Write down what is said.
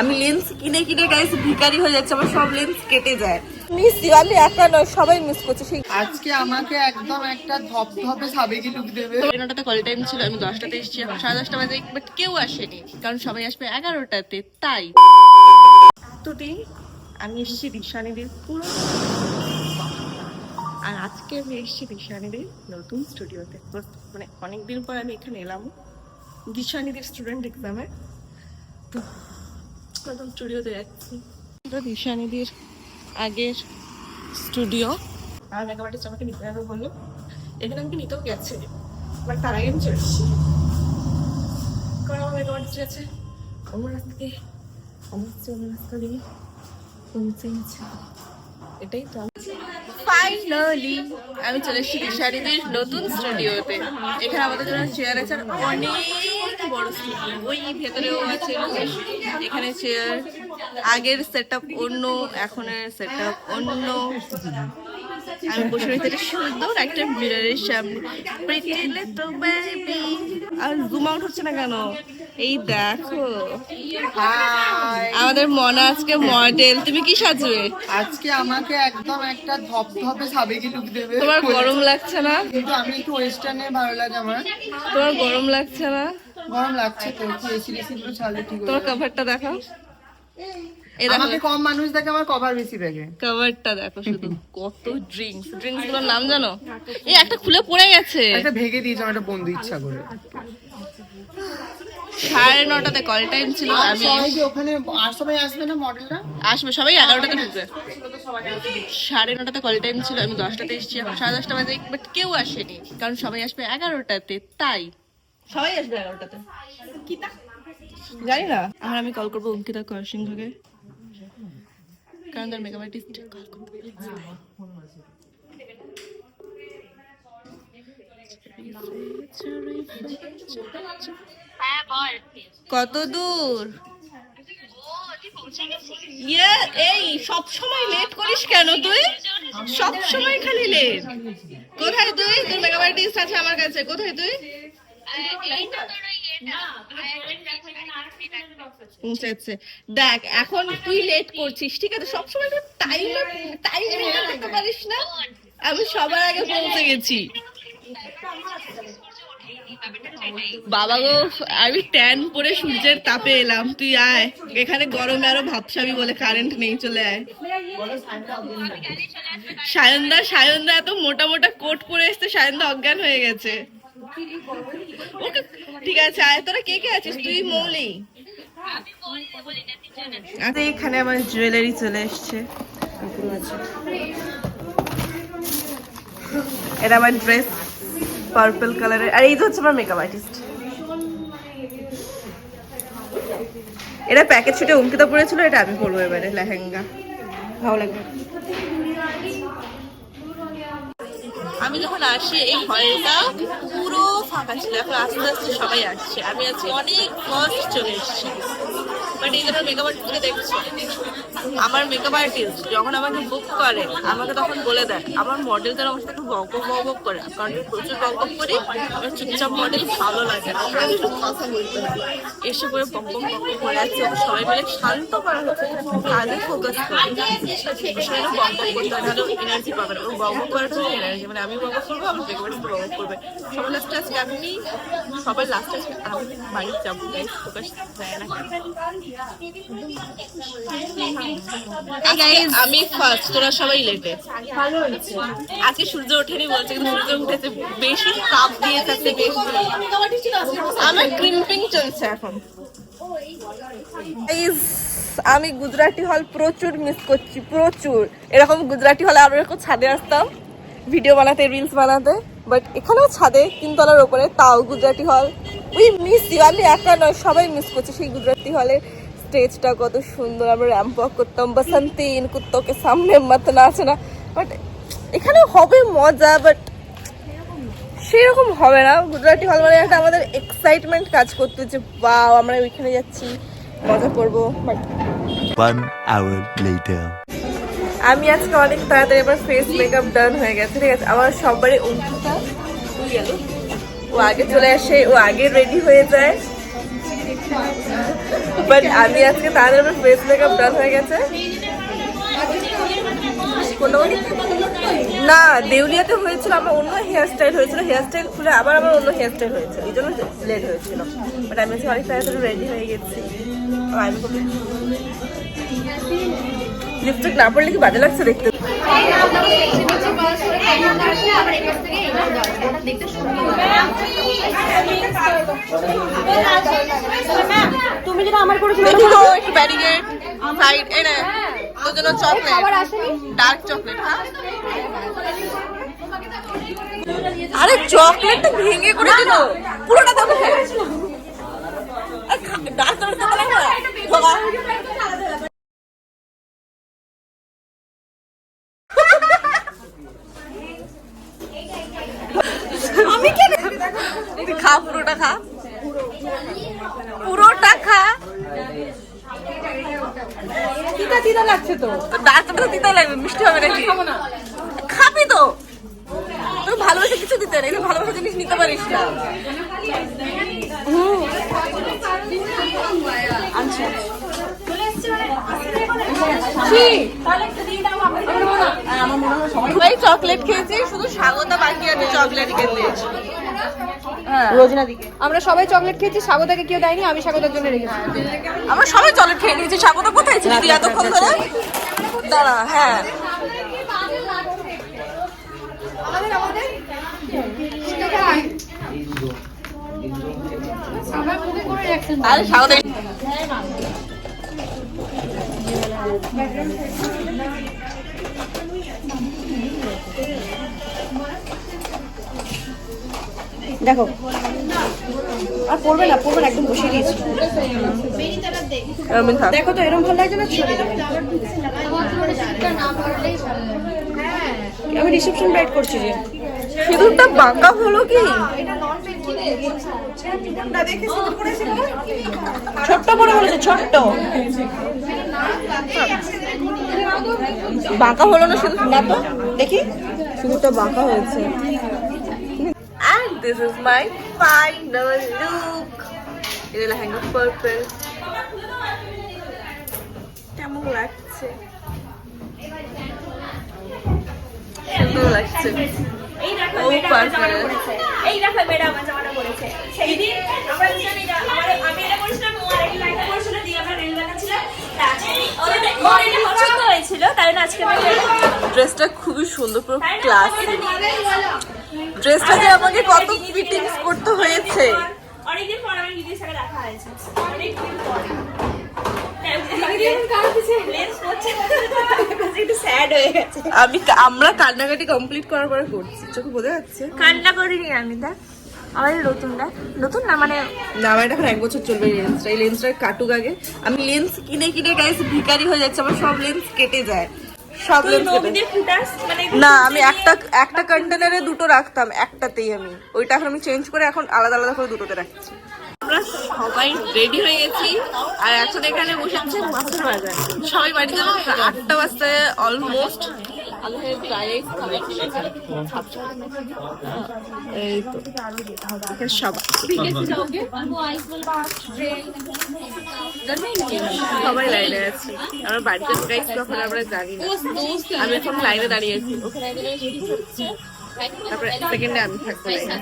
আমি লেন্স কিনে কিনে গাইস ভিখারি হয়ে যাচ্ছে আমার সব লেন্স কেটে যায়। মিস দিওয়ালি একা নয় সবাই মিস করছে। সেই আজকে আমাকে একদম একটা ধপধপে সাবেকি লুক দেবে। নটাতে কল টাইম ছিল আমি দশটাতে এসেছি এখন সাড়ে দশটা বাজে বাট কেউ আসেনি কারণ সবাই আসবে এগারোটাতে তাই। তুটি আমি এসেছি দিশানিদের পুরো আর আজকে আমি এসেছি দিশানিদের নতুন স্টুডিওতে মানে অনেকদিন পর আমি এখানে এলাম। দিশানিদের স্টুডেন্ট এক্সামে তো নতুন স্টুডিওতে যাচ্ছি। এটা আগের স্টুডিও। আর মেকআপ আর্টিস্ট আমাকে নিতে যাবে বলল। এখানে আমাকে নিতেও গেছে। বাট তার আগে আমি চলে এসেছি। কারণ আমার মেকআপ আর্টিস্ট আমার হচ্ছে অন্য রাস্তা দিয়ে পৌঁছে গেছে এটাই তো ফাইনালি আমি চলে এসেছি দিশারিদের নতুন স্টুডিওতে। এখানে আমাদের জন্য চেয়ার আছে অনেক বড় স্টুডিও ওই ভেতরেও আছে এখানে চেয়ার আগের সেট অন্য, এখনের সেট অন্য। আমি বসে রয়েছে একটা সুন্দর একটা মিররের সামনে। Pretty little baby। আর জুম আউট হচ্ছে না কেন? এই দেখো। আমাদের মনা আজকে মডেল তুমি কি সাজবে? আজকে আমাকে একদম একটা ধপধপে সাবেকি লুক দেবে। তোমার গরম লাগছে না? কিন্তু আমি একটু ওয়েস্টার্নে ভালো লাগে আমার। তোমার গরম লাগছে না? গরম লাগছে তো এসি রেসি গুলো ছাড়লে ঠিক তোমার। কভারটা দেখাও। দেখো আমাকে কম মানুষ দেখে আমার কভার বেশি দেখে। কভারটা দেখো শুধু কত ড্রিঙ্কস ড্রিঙ্কসগুলোর নাম জানো? এই একটা খুলে পড়ে গেছে। একটা ভেঙে দিয়েছে আমার একটা বন্ধু ইচ্ছা করে। সাড়ে নটাতে কল টাইম ছিল আমি ওখানে আর সবাই আসবে না মডেলরা আসবে সবাই এগারোটাতে ঢুকবে। সাড়ে নটাতে কল টাইম ছিল আমি দশটাতে এসেছি এখন সাড়ে দশটা বাজে বাট কেউ আসেনি কারণ সবাই আসবে এগারোটাতে তাই। সবাই আসবে এগারোটাতে। জানি না। আর আমি কল করব অঙ্কিতা কর সিংহকে। কারণ তার মেকআপ আর্টিস্ট কল করবে কত দূর? ইয়ে এই সব সময় লেট করিস কেন তুই? সব সময় খালি লেট কোথায় তুই? তোর মেকআপ আর্টিস্ট আছে আমার কাছে। কোথায় তুই? আচ্ছা, আচ্ছা। দেখ এখন তুই লেট করছিস ঠিক আছে? সবসময় একটু টাইম টাইম করতে পারিস না। আমি সবার আগে পৌঁছে গেছি। বাবা গো আমি ট্যান পরে সূর্যের তাপে এলাম। তুই আয়। এখানে গরমে আরও ভাবসাবি বলে কারেন্ট নেই চলে আয়। সায়নদা সায়নদা এত মোটা মোটা কোট পরে এসছে সায়নদা অজ্ঞান হয়ে গেছে। ঠিক আছে আয়। তোরা কে কে আছিস? তুই মৌলি। আচ্ছা এখানে আমার জুয়েলারি চলে এসছে। এটা আমার ড্রেস পার্পল কালারের আর এই তো হচ্ছে আমার মেকআপ আর্টিস্ট এটা প্যাকেট ছুটে অঙ্কিতা পড়েছিল, এটা আমি পরবো এবারে, লেহেঙ্গা। ভালো লাগবে। আমি যখন আসি এই হলটা ফাঁকা ছিল এখন আস্তে আস্তে সবাই আসছে। আমি আজকে অনেক ফার্স্ট চলে এসেছি। বাট এই জন্য মেকআপ দেখছি আমার মেকআপ আর্টিস্ট যখন আমাকে বুক করে আমাকে তখন বলে দেয় আমার মডেল যেন আমার সাথে একটু বক বক বক করে কারণ প্রচুর বক বক করি আমার চুপচাপ মডেল ভালো লাগে না আমি কথা বলতে এসে করে বক বক করে ওকে সবাই মিলে শান্ত করা হচ্ছে কাজে ফোকাস করে সেটা বক বক করতে হয় এনার্জি পাবে না ও বক বক করার জন্য এনার্জি মানে আমি বক করব আমার মেকআপ আর্টিস্ট বক করবে সবাই লাস্টে আজকে আমি সবাই লাস্টে আজকে আমি বাড়ি যাব ফোকাস দেয় না আমি ফার্স্ট তোরা সবাই লেটে। আজকে সূর্য ওঠেনি বলছে কিন্তু সূর্য উঠেছে বেশি তাপ দিয়ে থাকতে বেশি। আমার ক্রিম্পিং চলছে এখন। আমি গুজরাটি হল প্রচুর মিস করছি প্রচুর। এরকম গুজরাটি হলে আরও এরকম ছাদে আসতাম ভিডিও বানাতে রিলস বানাতে বাট এখানেও ছাদে তিনতলার ওপরে তাও গুজরাটি হল উই মিস ইউ আমি একা নয় সবাই মিস করছে সেই গুজরাটি হলের স্টেজটা কত সুন্দর আমরা র্যাম্প ওয়াক করতাম বসন্তি ইন কুত্তোকে সামনে মত না আছে না। বাট এখানে হবে মজা বাট সেরকম হবে না। গুজরাটি হল মানে একটা আমাদের এক্সাইটমেন্ট কাজ করতো যে বাও আমরা ওইখানে যাচ্ছি মজা করব। বাট. আমি আজকে অনেক তাড়াতাড়ি আমার ফেস মেকআপ ডান হয়ে গেছে ঠিক আছে? আমার সবারই অঙ্কিতা তুই গেল। ও আগে চলে আসে ও আগে রেডি হয়ে যায়। বাট আমি আজকে তাদের আমার ফেস মেকআপ ডান হয়ে গেছে। না, দেউলিয়াতে হয়েছিল আমার অন্য হেয়ার স্টাইল হয়েছিল। হেয়ার স্টাইল খুলে আবার আমার অন্য হেয়ার স্টাইল হয়েছে এই জন্য লেট হয়েছিল। বাট আমি আজকে অনেক তাড়াতাড়ি রেডি হয়ে গেছি। আমি লিপস্টিক না পড়লে কি বাজে লাগছে দেখতে? তুমি যেটা আমার একটু ব্যারিকেড সাইড এই না তোর জন্য চকলেট ডার্ক চকলেট হ্যাঁ আরে চকলেটটা ভেঙে করে দিল পুরোটা দেবো ডার্ক চকলেট দেবো না বাবা আমি কেন তুই খা পুরোটা খা। পুরোটা খা। তিতা তিতা লাগছে তো। তো ডাক্তার তো লাগবে মিষ্টি হবে নাকি? খাবি তো। তোর ভালোবাসা কিছু দিতে তুই ভালোবাসা জিনিস নিতে পারিস না। সবাই চকলেট খেয়েছি শুধু স্বাগতা বাকি আছে চকলেট খেতে আমরা সবাই চকলেট খেয়েছি স্বাগতাকে কেউ দেয়নি আমি স্বাগতার জন্য রেখেছি। আমরা সবাই চকলেট খেয়ে নিয়েছি স্বাগতা কোথায় ছিল তুই এতক্ষণ ধরে? দাঁড়া হ্যাঁ। আরে স্বাগতা। দেখো। আর পড়বে না পড়বে না একদম বসিয়ে দিয়েছি। দেখো তো এরকম ভালো লাগছে না? ছড়িয়ে দেবে আমি রিসেপশন ব্রাইড করছি যে। সিঁদুরটা বাঁকা হলো কি? ছোট্ট করে বলেছে ছোট্ট। বাঁকা হলো না না তো দেখি। সিঁদুরটা বাঁকা হয়েছে। This is my final look. এটা লেহেঙ্গা পার্পল কেমন লাগছে সুন্দর লাগছে ও. পরেছে এই দেখো মেয়েটা আমার জামাটা পরেছে সেই দিন আমরা দুজন এটা আমার আমি এটা করেছিলাম ও আরেকটা লাইনটা করেছিল দিয়ে আমরা রেল দেখাচ্ছিলাম ওর এটা পছন্দ হয়েছিল তাই জন্য আজকে ড্রেসটা খুবই সুন্দর পুরো ক্লাস ড্রেসটা যে আমাকে কত ফিটিংস করতে হয়েছে। অনেকদিন পর আমার দিদির সাথে দেখা হয়েছে। অনেকদিন পর। আমি আমরা কান্নাকাটি কমপ্লিট করার পরে করছি। চোখে বোঝা যাচ্ছে। কান্না করিনি আমি দেখ। আমাদের নতুনটা নতুন না মানে না আমার এখন এক বছর চলবে লেন্সটা এই লেন্সটা কাটুক আগে। আমি লেন্স কিনে কিনে গাইস ভিখারি হয়ে যাচ্ছে। আমার সব লেন্স কেটে যায়। সব মানে না আমি একটা একটা কন্টেনারে দুটো রাখতাম একটাতেই আমি। ওইটা এখন আমি চেঞ্জ করে এখন আলাদা আলাদা করে দুটোতে রাখছি। আমরা সবাই রেডি হয়ে গেছি আর এখন এখানে বসে আছে মাছের বাজার। সবাই বাড়িতে আটটা বাজতে অলমোস্ট এই তো। সবাই সবাই লাইনে আছে। আমার বাড়িতে গাইস কখন আমরা জানি না। আমি এখন লাইনে দাঁড়িয়ে আছি। তারপরে সেকেন্ডে আমি থাকব লাইনে।